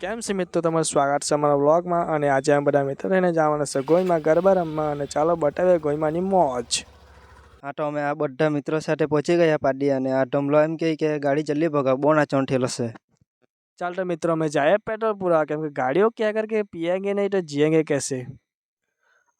કેમ છે મિત્રો તમારું સ્વાગત છે અમારા વ્લોગમાં અને આજે અમે બધા મિત્રો રહીને જવાના છે ગોઈમાં ગરબા રમવા અને ચાલો બટાવે ગોઈમાંની મોજ. હા તો અમે આ બધા મિત્રો સાથે પહોંચી ગયા પાડી અને આ ઢમલો એમ કહે કે ગાડી જલ્દી ભગાવ બોના થયેલો છે. ચાલ તો મિત્રો અમે જાય પેટ્રોલ પૂરા કેમ કે ગાડીઓ ક્યાં કર કે પીએંગે નહીં તો જીએંગે કહેશે.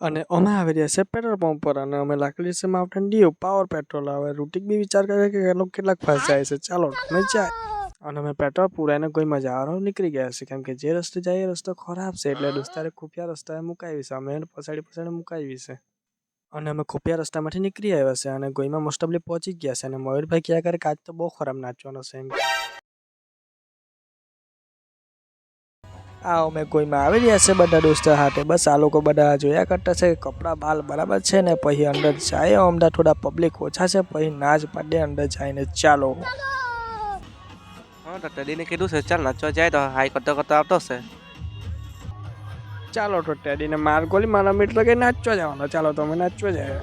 અને અમે આવી રહ્યા છે પેટ્રોલ પંપ પર અને અમે લાકડી છે માઉન્ટેન ડીઓ પાવર પેટ્રોલ આવે રૂટિક બી વિચાર કરે કે એનો કેટલાક ફસાય છે. ચાલો અમે જાય અને અમે પેટ્રોલ પૂરાઈને કોઈ મજા આવવાનો નીકળી ગયા છે કેમ કે જે રસ્તે જાય એ રસ્તો ખરાબ છે, એટલે દોસ્તારે ખુફિયા રસ્તાએ મુકાવી છે. અમે પછાડી પછાડી મુકાવી છે. અને અમે ખુફિયા રસ્તામાંથી નીકળી આવ્યા છે અને ગોઈમાં મોસ્ટ ઓફલી પહોંચી ગયા છે. અને મયુરભાઈ ક્યાં કરે કાચ તો બહુ ખરાબ નાચવાનો છે એમ. આ અમે કોઈમાં આવી રહ્યા છે બધા દોસ્તો સાથે બસ આ લોકો બધા જોયા કરતા છે કપડાં બાલ બરાબર છે ને, પછી અંદર જાય, અમદાવાદ થોડા પબ્લિક ઓછા છે, પછી નાચ પાડે અંદર જઈને ચાલો. ટેડીને કીધું છે ચાલ નાચવા જાય તો હાઈ કરતો કરતો આવતો હશે. ચાલો તો ટેડીને માર ગોલી મારા મિત્ર કે નાચવા જવાનો. ચાલો તમે અમે નાચવા જાય.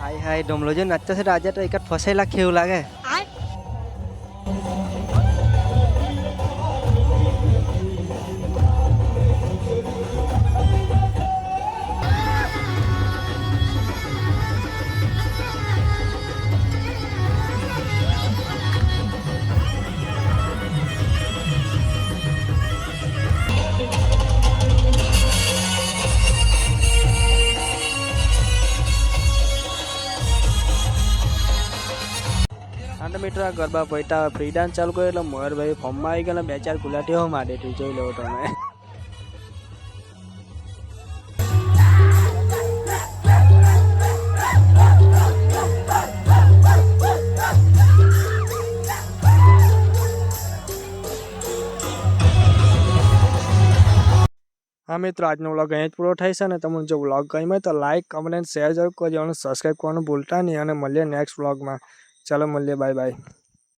હાય હાય ડમલો જે નાચતો છે તો આજે તો એકાદ ફસાયેલા કેવું એવું લાગે? આઠ મિત્રો આ ગરબા પૈટા ફ્રી ડાન્સ ચાલુ કર્યો એટલે મોહરભાઈ ફોર્મમાં આવી ગયા બે ચાર ગુલાટીઓ તું જોઈ લો તમે. હા મિત્રો, આજનો વ્લોગ અહીં જ પૂરો થાય છે અને તમને જો વ્લોગ ગમ્યો તો લાઇક કમેન્ટ શેર જરૂર કરજો અને સબસ્ક્રાઈબ કરવાનું ભૂલતા નહીં અને મળીએ નેક્સ્ટ વ્લોગમાં ચાલો મળીએ બાય બાય.